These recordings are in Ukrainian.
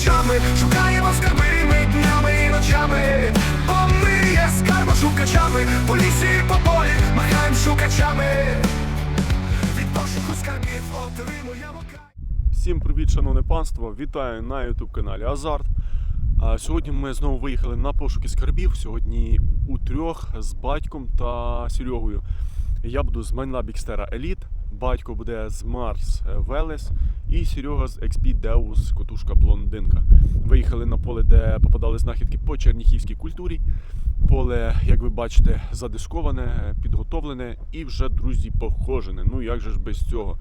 шукачами, шукаємо скарби ми днями і ночами, бо ми є скарбошукачами, по лісі і по полі махаємо шукачами. Від пошуку скарбів отримуємо. Всім привіт, шановне панство! Вітаю на YouTube каналі Азарт. Сьогодні ми знову виїхали на пошуки скарбів. Сьогодні у трьох з батьком та Серегою. Я буду з Майнла Бікстера Еліт, батько буде з Марс Велес і Серега з XP Deus Котушка Блондинка. Виїхали на поле, де попадали знахідки по черніхівській культурі. Поле, як ви бачите, задисковане, підготовлене і вже, друзі, похожене. Ну як же ж без цього?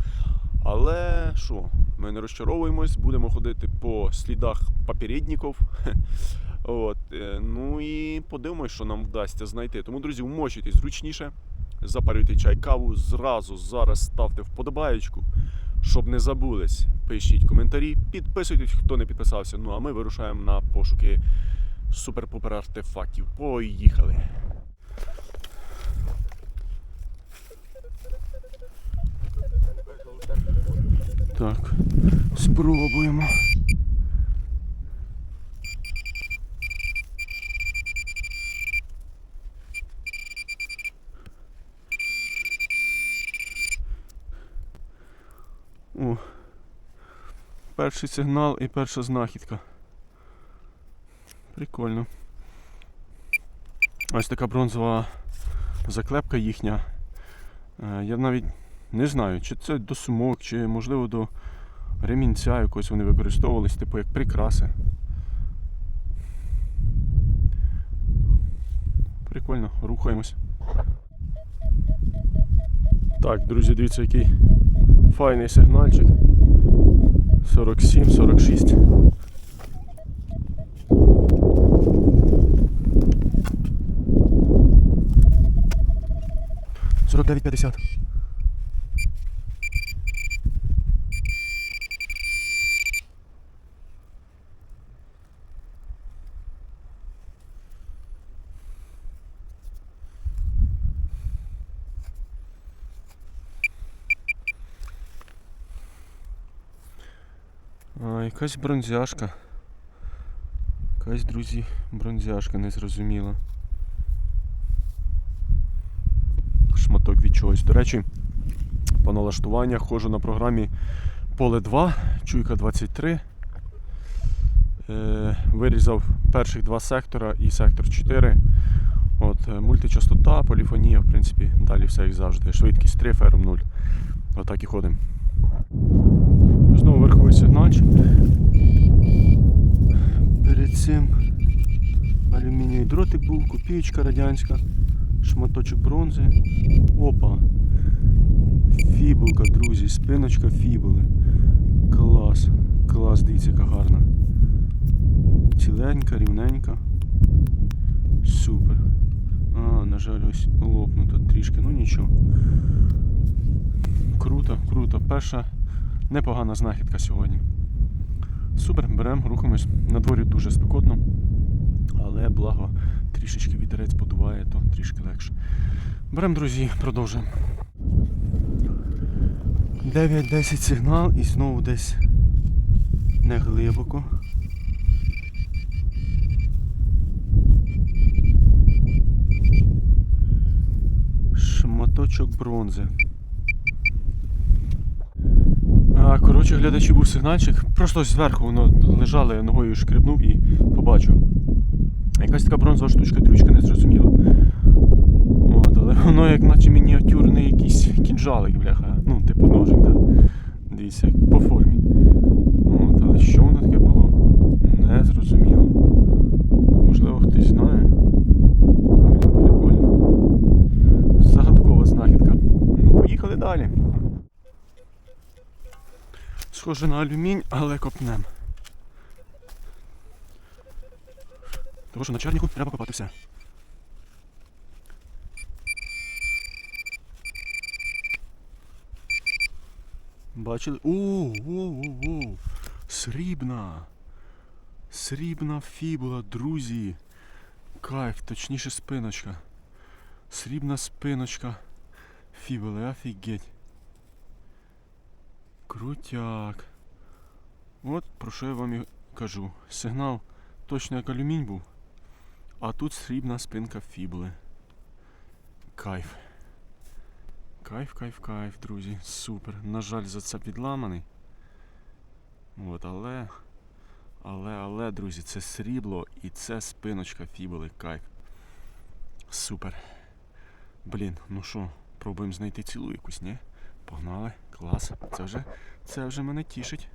Але що, ми не розчаровуємось, будемо ходити по слідах попередників. От, е, ну і подивимось, що нам вдасться знайти. Тому, друзі, вмочуйтесь зручніше, запарюйте чай, каву, зразу зараз ставте вподобаєчку, щоб не забулись. Пишіть коментарі, підписуйтесь, хто не підписався. Ну а ми вирушаємо на пошуки супер-пупер артефактів. Поїхали! Так, спробуємо. О, перший сигнал і перша знахідка. Прикольно. Ось така бронзова заклепка їхня. Е, Я навіть не знаю, чи це до сумок, чи можливо до ремінця якось вони використовувались, типу як прикраси. Прикольно, рухаємось. Так, друзі, дивіться, який файний сигнальчик. 47, 46. Сорок дев'ять п'ятдесят. А, якась бронзяшка. Якась, друзі, бронзяшка незрозуміла. Шматок від чогось. До речі, по налаштуваннях ходжу на програмі Поле 2, чуйка 23. Е, вирізав перших два сектора і сектор 4. От, е, мультичастота, поліфонія, в принципі, далі все як завжди. Швидкість 3, ферм 0. Отак і ходимо. Знову верховий. Перед цим алюмінієвий дротик був, копієчка радянська, шматочок бронзи. Опа. Фібулка, друзі, спиночка фібули. Клас. Клас, дивіться, яка гарна. Ціленька, рівненька. Супер. А, на жаль, ось лопнуто трішки, ну нічого. Круто, круто. Перша непогана знахідка сьогодні. Супер, беремо, рухаємось. На дворі дуже спекотно, але благо трішечки вітерець подуває, то трішки легше. Беремо, друзі, продовжуємо. 9-10 сигнал і знову десь не глибоко. Шматочок бронзи. Коротше, глядачі був сигнальчик. Просто зверху воно лежало, я ногою шкребнув і побачив. Якась така бронзова штучка, трючка не зрозуміла. От, але воно як наче мініатюрний якийсь кінжалик, бляха. Ну, типу ножик, да. Дивіться, по формі. От, але що воно таке було? Не зрозуміло. Можливо, хтось знає. Блін, прикольно. Загадкова знахідка. Ну, поїхали далі. Схоже на алюмінь, але копнем. Тому що на чарнику треба копати все. Бачили? О, о, о, о! Срібна! Срібна фібула, друзі! Кайф, точніше спиночка. Срібна спиночка. Фібули, офігеть. Крутяк. От про що я вам і кажу, сигнал точно як алюмінь був. А тут срібна спинка фібули. Кайф. Кайф, кайф, кайф, друзі. Супер. На жаль, зацеп відламаний. От, але. Але, але, друзі, це срібло і це спиночка фібули. Кайф. Супер. Блін, ну що, пробуємо знайти цілу якусь, ні? Погнали. Клас. Це вже, це вже мене тішить.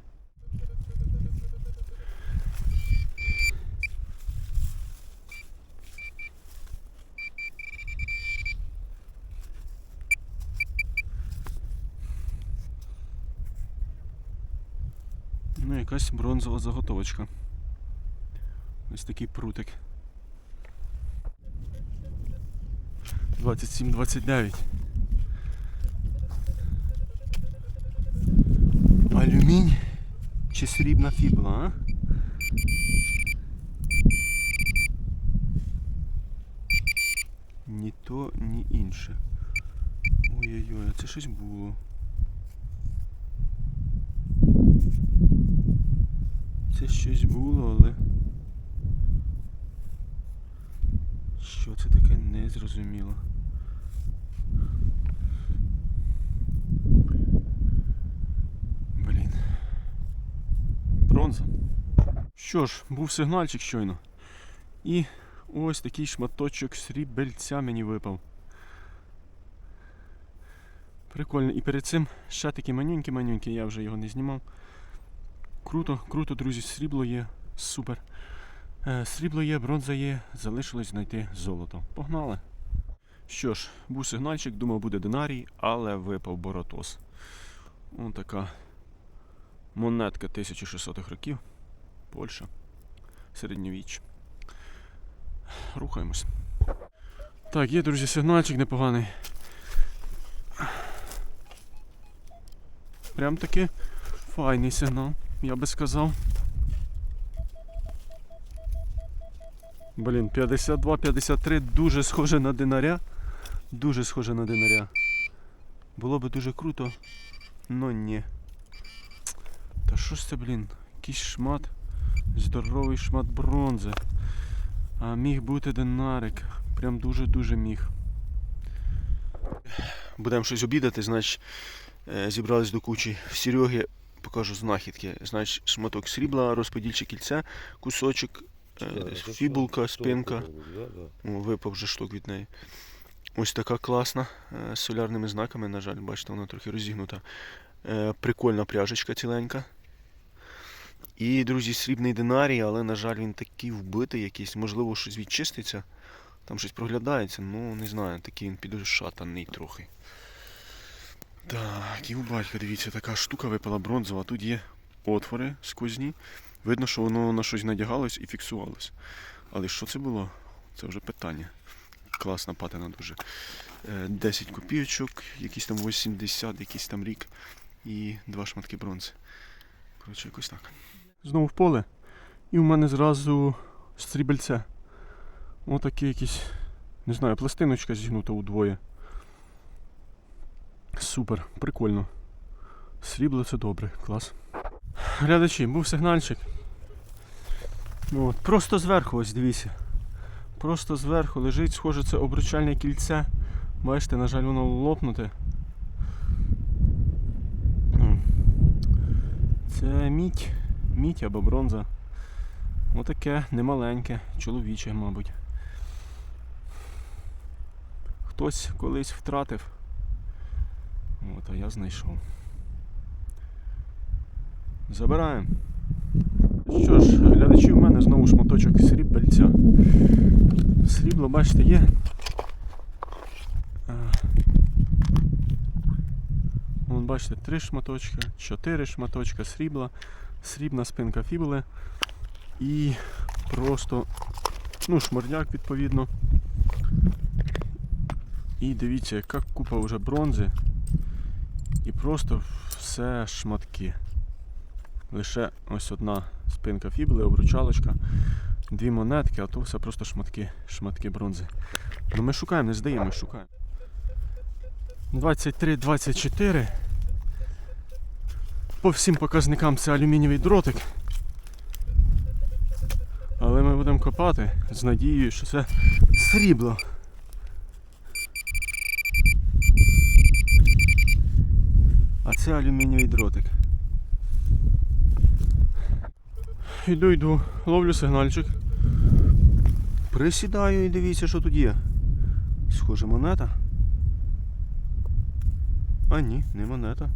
Ну, якась бронзова заготовочка. Ось такий прутик. 27-29. Алюмінь чи срібна фібла, а? Ні то, ні інше. Ой-ой-ой, а це щось було. Це щось було, але. Що це таке не зрозуміло. Блін. Бронза. Що ж, був сигнальчик щойно. І ось такий шматочок срібельця мені випав. Прикольно. І перед цим ще такий манюнький-манюнький, я вже його не знімав. Круто, круто, друзі, срібло є. Супер. Е, срібло є, бронза є, залишилось знайти золото. Погнали. Що ж, був сигнальчик, думав буде динарій, але випав боротос. Ось така монетка 1600-х років. Польща. Середньовіч. Рухаємось. Так, є, друзі, сигнальчик непоганий. Прям таки файний сигнал, я би сказав. Блін, 52-53 дуже схоже на динаря. Дуже схоже на динаря. Було би дуже круто, но ні. Та що ж це, блін? Якийсь шмат. Здоровий шмат бронзи. А міг бути динарик. Прям дуже-дуже міг. Будемо щось обідати, значить е, зібрались до кучі. В Сереги покажу знахідки. Значить, шматок срібла, розподільче кільце, кусочок, е, фібулка, спинка. Випав вже штук від неї. Ось така класна, е, з солярними знаками, на жаль, бачите, вона трохи розігнута. Прикольна пряжечка ціленька. І, друзі, срібний динарій, але, на жаль, він такий вбитий якийсь, можливо, щось відчиститься. Там щось проглядається, ну не знаю, такий він підшатаний трохи. Так, і у батька, дивіться, така штука випала бронзова. Тут є отвори сквозні. Видно, що воно на щось надягалось і фіксувалось. Але що це було? Це вже питання. Класна патина дуже. Е, 10 копійочок, якийсь там 80, якийсь там рік і два шматки бронзи. Коротше, якось так. Знову в поле. І в мене зразу стрібельце. Отаке якісь, не знаю, пластиночка зігнута удвоє. Супер, прикольно. Срібло це добре, клас. Глядачі, був сигнальчик. От, просто зверху, ось дивіться. Просто зверху лежить, схоже, це обручальне кільце. Бачите, на жаль, воно лопнуте. Це мідь, мідь або бронза. Отаке немаленьке, чоловіче, мабуть. Хтось колись втратив. От, а я знайшов. Забираємо. Що ж, глядачі, у мене знову шматочок срібельця. Срібло, бачите, є. Вон, бачите, три шматочка, чотири шматочка срібла, срібна спинка фібули і просто ну, шморняк відповідно. І дивіться, яка купа вже бронзи. І просто все шматки. Лише ось одна спинка фібули, обручалочка, дві монетки, а то все просто шматки, шматки бронзи. Ну ми шукаємо, не здаємо, шукаємо. 23-24. По всім показникам це алюмінієвий дротик. Але ми будемо копати з надією, що це срібло. А це алюмінієвий дротик. Йду, йду, ловлю сигнальчик. Присідаю і дивіться, що тут є. Схоже, монета. А ні, не монета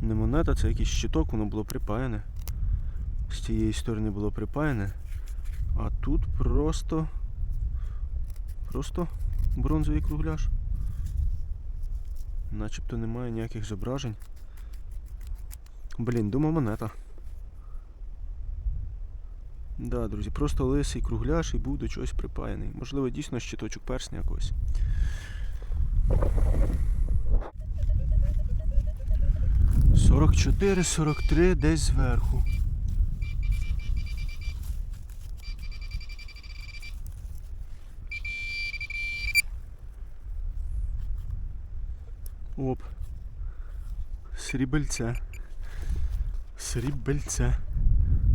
не монета, це якийсь щиток, воно було припаяне. З цієї сторони було припаяне. А тут просто просто бронзовий кругляш. Начебто немає ніяких зображень. Блін, дума монета. Да, друзі, просто лисий кругляш і був до чогось припаяний. Можливо, дійсно щиточок персня якогось. 44-43 десь зверху. Оп. Срібельце. Срібельце.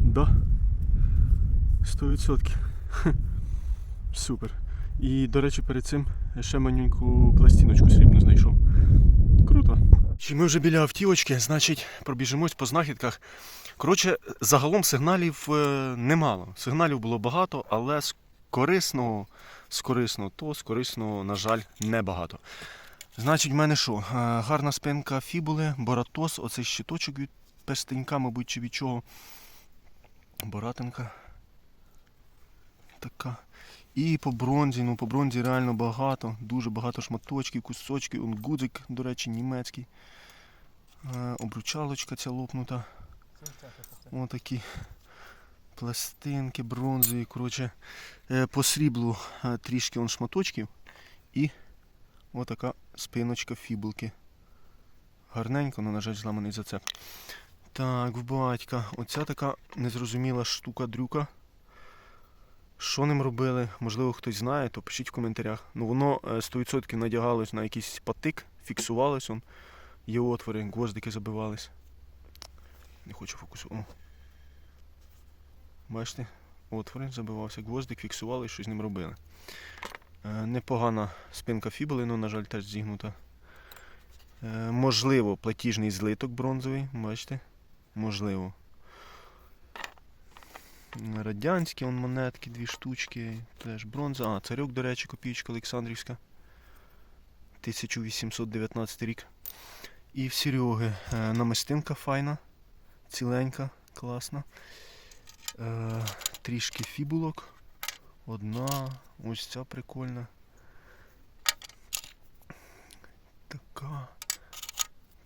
Да. Сто відсотків. Супер. І, до речі, перед цим ще манюньку пластиночку срібну знайшов. Чи ми вже біля автівочки, значить, пробіжимось по знахідках. Коротше, загалом сигналів е, немало. Сигналів було багато, але з корисного, з корисного, то з корисного, на жаль, небагато. Значить, в мене що? Е, Гарна спинка фібули, боратос, оцей щиточок від пестенька, мабуть, чи від чого. Боратинка. Така. І по бронзі, ну по бронзі реально багато, дуже багато шматочків, кусочків. Он гудзик, до речі, німецький. Е, обручалочка ця лопнута. Отакі пластинки бронзові. Коротше, е, по сріблу е, трішки он шматочків. І отака спиночка фібулки. Гарненько, але, на жаль, зламаний зацеп. Так, в батька. Оця така незрозуміла штука-дрюка. Що ним робили? Можливо, хтось знає, то пишіть в коментарях. Ну воно е, 100% надягалось на якийсь патик, фіксувалось он. Є отвори, гвоздики забивались. Не хочу фокусувати. Бачите? Отвори, забивався гвоздик, фіксували, щось з ним робили. Е, Непогана спинка фібули, ну, на жаль, теж зігнута. Е, Можливо, платіжний злиток бронзовий, бачите? Можливо. Радянські он монетки, дві штучки, теж бронза. А, царьок, до речі, копійка Олександрівська. 1819 рік. І в Сереги е, намистинка файна, ціленька, класна. Е, трішки фібулок. Одна, ось ця прикольна. Така.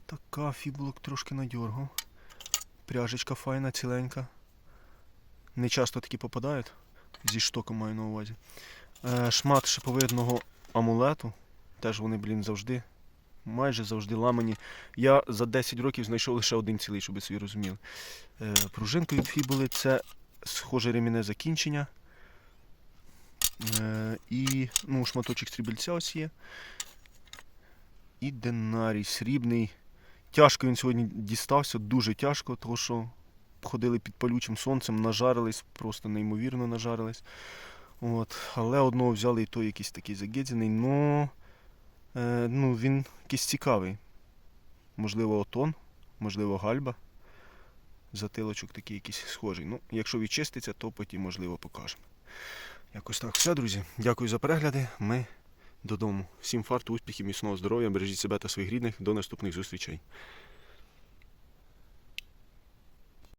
Така фібулок трошки надьоргав. Пряжечка файна, ціленька. Не часто такі попадають. Зі штоком маю на увазі. Е, шмат шиповидного амулету. Теж вони, блін, завжди. Майже завжди ламані. Я за 10 років знайшов лише один цілий, щоб ви собі розуміли. Е, пружинка від фібули це схоже ремінне закінчення. Е, і ну, шматочок стрібельця ось є. І динарій срібний. Тяжко він сьогодні дістався, дуже тяжко, тому що ходили під палючим сонцем, нажарились, просто неймовірно нажарились. От. Але одного взяли і той якийсь такий загедзяний, но е, ну, він якийсь цікавий. Можливо, отон, можливо, гальба. Затилочок такий якийсь схожий. Ну, якщо відчиститься, то потім, можливо, покажемо. Якось так. Все, друзі. Дякую за перегляди. Ми додому. Всім фарту, успіхів, міцного здоров'я, бережіть себе та своїх рідних. До наступних зустрічей.